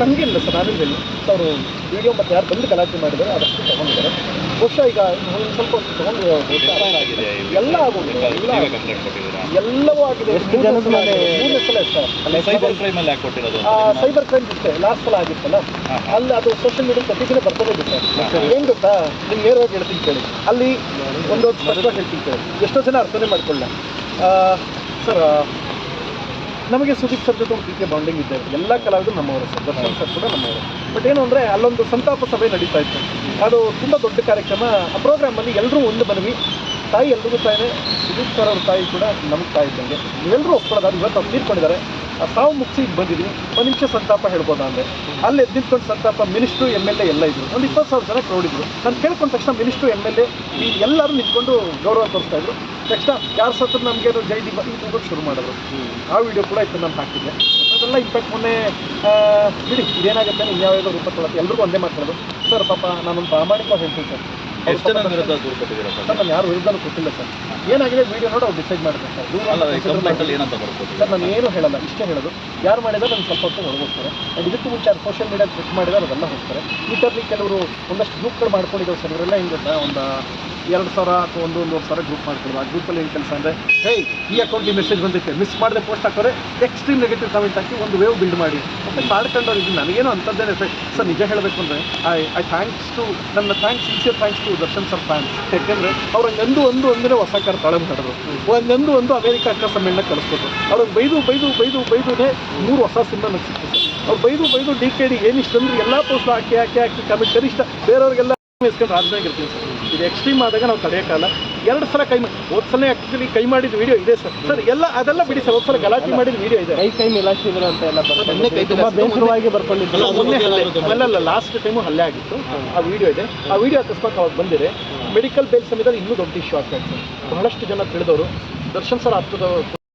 ನನಗಿಲ್ಲ ಸರ್ ನಾನು ಹೇಳಿ ಅವರು ವಿಡಿಯೋ ಮತ್ತು ಯಾರು ಬಂದು ಗಲಾಟೆ ಮಾಡಿದ್ದಾರೆ ಅದಷ್ಟು ತಗೊಂಡಿದ್ದಾರೆ. ಬಹುಶಃ ಈಗ ಒಂದು ಸ್ವಲ್ಪ ಹೊತ್ತು ತಗೊಂಡು ಆಗಿದೆ ಎಲ್ಲ ಆಗೋದಿಲ್ಲ ಎಲ್ಲ ನೀವೇ ಎಲ್ಲವೂ ಆಗಿದೆ. ಎಷ್ಟು ಜನದ ಮೇಲೆ- ಮೂರನೇ ಸಲ ಸರ್. ಸೈಬರ್ ಕ್ರೈಮ್ ಅಲ್ಲಿ ಕೊಟ್ಟಿರೋದು ಸೈಬರ್ ಕ್ರೈಮ್ ಇರುತ್ತೆ ಲಾಸ್ಟ್ ಸಲ ಆಗಿತ್ತಲ್ಲ? ಅಲ್ಲಿ ಅದು ಸೋಷಿಯಲ್ ಮೀಡಿಯಾ ಪ್ರತಿದಿನ ಬರ್ತದೆ ಸರ್. ಏನು ಗೊತ್ತಾ? ನಿಮ್ಗೆ ನೇರವಾಗಿ ಹೇಳ್ತೀನಿ ಕೇಳಿ. ಅಲ್ಲಿ ಒಂದು ಸ್ಪಷ್ಟವಾಗಿ ಹೇಳ್ತೀನಿ ಕೇಳಿ. ಎಷ್ಟೋ ಜನ ಅರ್ಥನೇ ಮಾಡ್ಕೊಳ್ಳ ಸರ್ ನಮಗೆ ಸುದೀಪ್ ಸರ್ ಜೊತೆ ಒಂದು ರೀತಿಯ ಬಾಂಡಿಂಗ್ ಇದೆ. ಎಲ್ಲ ಕಲಾವಿದರು ನಮ್ಮವರು ಸರ್ ದರ್ಶನ್ ಸರ್ ಕೂಡ ನಮ್ಮವರು. ಬಟ್ ಏನು ಅಂದರೆ, ಅಲ್ಲೊಂದು ಸಂತಾಪ ಸಭೆ ನಡೀತಾ ಇತ್ತು. ಅದು ತುಂಬ ದೊಡ್ಡ ಕಾರ್ಯಕ್ರಮ. ಆ ಪ್ರೋಗ್ರಾಮಲ್ಲಿ ಎಲ್ಲರೂ ಒಂದು ಬನ್ನಿ ತಾಯಿ ಎಲ್ರಿಗೂ ತಾಯಿನೇ. ಸುದೀಪ್ ಸರ್ ಅವ್ರ ತಾಯಿ ಕೂಡ ನಮಗೆ ತಾಯಿ ಇದ್ದಂಗೆ. ಎಲ್ಲರೂ ಒಪ್ಕೊಳ್ಳೋದಾದ್ರೆ ಇವತ್ತು ಅವ್ರು ತೀರ್ಕೊಂಡಿದ್ದಾರೆ. ಸಾವು ಮುಗಿಸಿ ಬಂದಿದ್ವಿ ಒಂದು ನಿಮಿಷ ಸಂತಾಪ ಹೇಳ್ಬೋದಾ ಅಂದರೆ? ಅಲ್ಲಿ ಎದ್ದು ನಿಂತ್ಕೊಂಡು ಸಂತಾಪ, ಮಿನಿಸ್ಟ್ರು, ಎಂ ಎಲ್ ಎ ಎಲ್ಲ ಇದ್ರು. ಒಂದು ಇಪ್ಪತ್ತು ಸಾವಿರ ಜನ ನೋಡಿದ್ರು. ನಾನು ಕೇಳ್ಕೊಂಡ ತಕ್ಷಣ ಮಿನಿಸ್ಟ್ರು, ಎಂ ಎಲ್ ಎ, ಈ ಎಲ್ಲರೂ ನಿಂತ್ಕೊಂಡು ಗೌರವ ತೋರಿಸ್ತಾ ಇದ್ರು. ತಕ್ಷಣ ಯಾರು ಸತ್ರ ನಮಗೇನು ಜೈ ದೀಪ ಹೋಗೋಕೆ ಶುರು ಮಾಡಿದ್ರು. ಆ ವಿಡಿಯೋ ಕೂಡ ಇತ್ತು ನಾನು ಹಾಕಿದ್ದೆ. ಅದೆಲ್ಲ ಇಂಪ್ಯಾಕ್ಟ್ ಮೊನ್ನೆ ಬಿಡಿ, ಇದೇನಾಗುತ್ತೆ ಇನ್ಯಾವುದೋ ರೂಪ ತೊಗೊಳತ್ತೆ ಎಲ್ರಿಗೂ ಒಂದೇ ಮಾತಾಡೋದು. ಸರ್, ಪಾಪ, ನಾನೊಂದು ಪ್ರಾಮಾಣಿಕವಾಗಿ ಹೇಳ್ತೀನಿ ಸರ್. ಎಷ್ಟು ಜನ ಪಾಪ ವಿರುದ್ಧ ದೂರು ಕೊಟ್ಟಿದ್ದೀರಾ ಸರ್? ಸರ್ ನಾನು ಯಾರು ವಿರುದ್ಧನೂ ಕೊಟ್ಟಿಲ್ಲ ಸರ್. ಏನಾಗಿದೆ ವಿಡಿಯೋ ನೋಡಿ ಅವ್ರು ಡಿಸೈಡ್ ಮಾಡ್ತಾರೆ ಸರ್. ದೂರ ಅಲ್ಲ ನಾನು ಏನು ಹೇಳಲ್ಲ ಇಷ್ಟೇ ಹೇಳೋದು. ಯಾರು ಮಾಡಿದ್ರೆ ನಾನು ಸ್ವಲ್ಪ ಹೊತ್ತು ಹೊರಗೋಗ್ತಾರೆ ಆ್ಯಂಡ್ ಇದಕ್ಕೂ ಮುಂಚೆ ಅವ್ರು ಸೋಷಿಯಲ್ ಮೀಡಿಯಾ ಚೆಕ್ ಮಾಡಿದ್ರೆ ಅದೆಲ್ಲ ಹೋಗ್ತಾರೆ. ಟ್ವಿಟರ್ಲಿ ಕೆಲವರು ಒಂದಷ್ಟು ಗ್ರೂಪ್ಗಳು ಮಾಡ್ಕೊಂಡಿದ್ದಾರೆ ಸರ್. ಇವರೆಲ್ಲ ಹೆಂಗೆ ಒಂದು ಎರಡು ಸಾವಿರ ಅಥವಾ ಒಂದು ಒಂದೂವರೆ ಸಾವಿರ ಗ್ರೂಪ್ ಮಾಡ್ಕೊಳ್ಳೋದು ಆ ಗ್ರೂಪಲ್ಲಿ ಏನು ಕೆಲಸ ಅಂದರೆ ಹೇ ಈ ಅಕೌಂಟ್ಗೆ ಮೆಸೇಜ್ ಬಂದಿತ್ತು. ಮಿಸ್ ಮಾಡದೆ ಪೋಸ್ಟ್ ಹಾಕೋರೆ ಎಕ್ಸ್ಟ್ರೀಮ್ ನೆಗೆಟಿವ್ ಕಮೆಂಟ್ ಹಾಕಿ ಒಂದು ವೇವ್ ಬಿಲ್ಡ್ ಮಾಡಿ. ಮತ್ತೆ ಮಾಡ್ಕೊಂಡವ್ರು ಇದು ನನಗೇನು ಅಂಥದ್ದೇನು ಎಫೆಕ್ಟ್ ಸರ್ ನಿಜ ಹೇಳಬೇಕು ಅಂದರೆ ಐ ಐ ಥ್ಯಾಂಕ್ಸ್ ಟು ನನ್ನ thanks sincere thanks to Darshan sir fans ಯಾಕಂದ್ರೆ ಅವ್ರು ಒಂದು ಅಂದ್ರೆ ಹೊಸ ಕಾರ್ ತಾಳೆ ಮಾಡಿದ್ರು ಒಂದೊಂದು ಒಂದು ಅಮೇರಿಕ ಅಕ್ಕ ಸಮ್ಮೇಳನ ಕಳಿಸ್ಕೊಟ್ರು. ಅವ್ರಿಗೆ ಬೈದು ಬೈದು ಬೈದು ಬೈದುನೇ ಮೂರು ಹೊಸ ಸಿನಿಮಾ ನನಗೆ ಅವ್ರು ಬೈದು ಬೈದು ಡಿ ಕೆ ಡಿ ಏನಿಷ್ಟು ಅಂದ್ರೆ ಎಲ್ಲ ಪೋಸ್ಟ್ ಹಾಕಿ ಹಾಕಿ ಹಾಕಿ ಇಷ್ಟ ಕನಿಷ್ಠ ಬೇರೆಯವ್ರಿಗೆಲ್ಲ ಇಸ್ಕೊಂಡು ರಾಜನಾಗ ಇರ್ತೀನಿ ಸರ್. ಇದು ಎಕ್ಸ್ಟ್ರೀಮ್ ಆದಾಗ ನಾವು ತಡೆಯೋಕ್ಕಲ್ಲ ಎರಡು ಸಲ ಕೈ ಮಾಡಿ ಹೋದ್ ಸಲ ಆ್ಯಕ್ಚುಲಿ ಕೈ ಮಾಡಿದ ವಿಡಿಯೋ ಇದೆ ಸರ್. ಸರ್ ಎಲ್ಲ ಅದೆಲ್ಲ ಬಿಡಿ ಸರ್. ಹೋದ್ ಸಲ ಗಲಾಟೆ ಮಾಡಿದ ವಿಡಿಯೋ ಇದೆ. ಕೈ ಕೈ ಮಿಲಾಯಿಸಿದ್ರು ಅಂತ ಎಲ್ಲ ತುಂಬಾ ಮಿಲಾಯಿಸಿದ್ರು. ಬೇಸರವಾಗಿ ಬರ್ಕೊಂಡಿದ್ರು. ಅಲ್ಲ, ಮೊನ್ನೆ ಅಲ್ಲಲ್ಲ ಲಾಸ್ಟ್ ಟೈಮು ಹಲ್ಲೆ ಆಗಿತ್ತು. ಆ ವಿಡಿಯೋ ಇದೆ. ಆ ವಿಡಿಯೋ ಅಕಸ್ಮಾತ್ ಅವಾಗ ಬಂದಿದೆ. ಮೆಡಿಕಲ್ ಬೇಲ್ ಸಮೇತ ಇನ್ನೂ ದೊಡ್ಡ ಇಶ್ಯೂ ಆಗ್ತಾ ಇತ್ತು ಬಹಳಷ್ಟು ಜನ ತಿಳಿದವರು. ದರ್ಶನ್ ಸರ್ ಹತ್ತದ